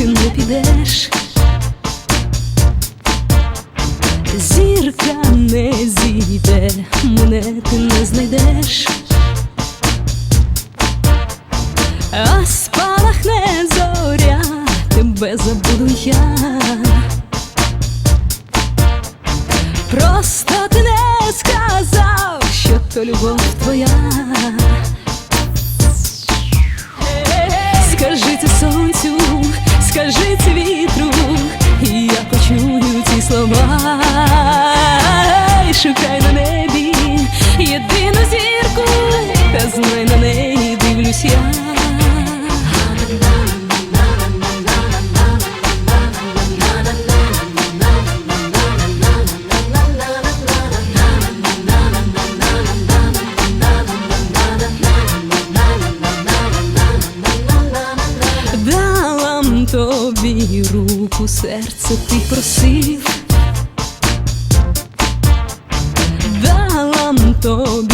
не підеш. Зірка не зійде, мене ти не знайдеш. А спалахне зоря, тебе забуду я. Просто ти не сказав, що то любов твоя. Небі єдину зірку, та знай на неї дивлюсь я. Дала тобі руку, серце ти просив, дала тобі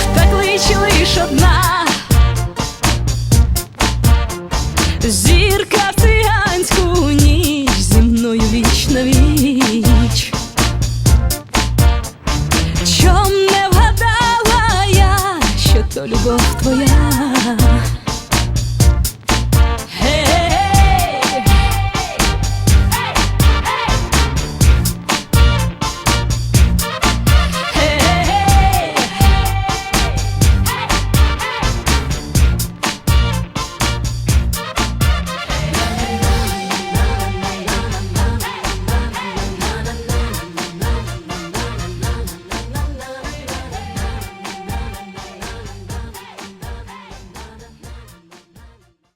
зірка в циганську ніч зі мною віч на віч. Чом не вгадала я, що то любов твоя.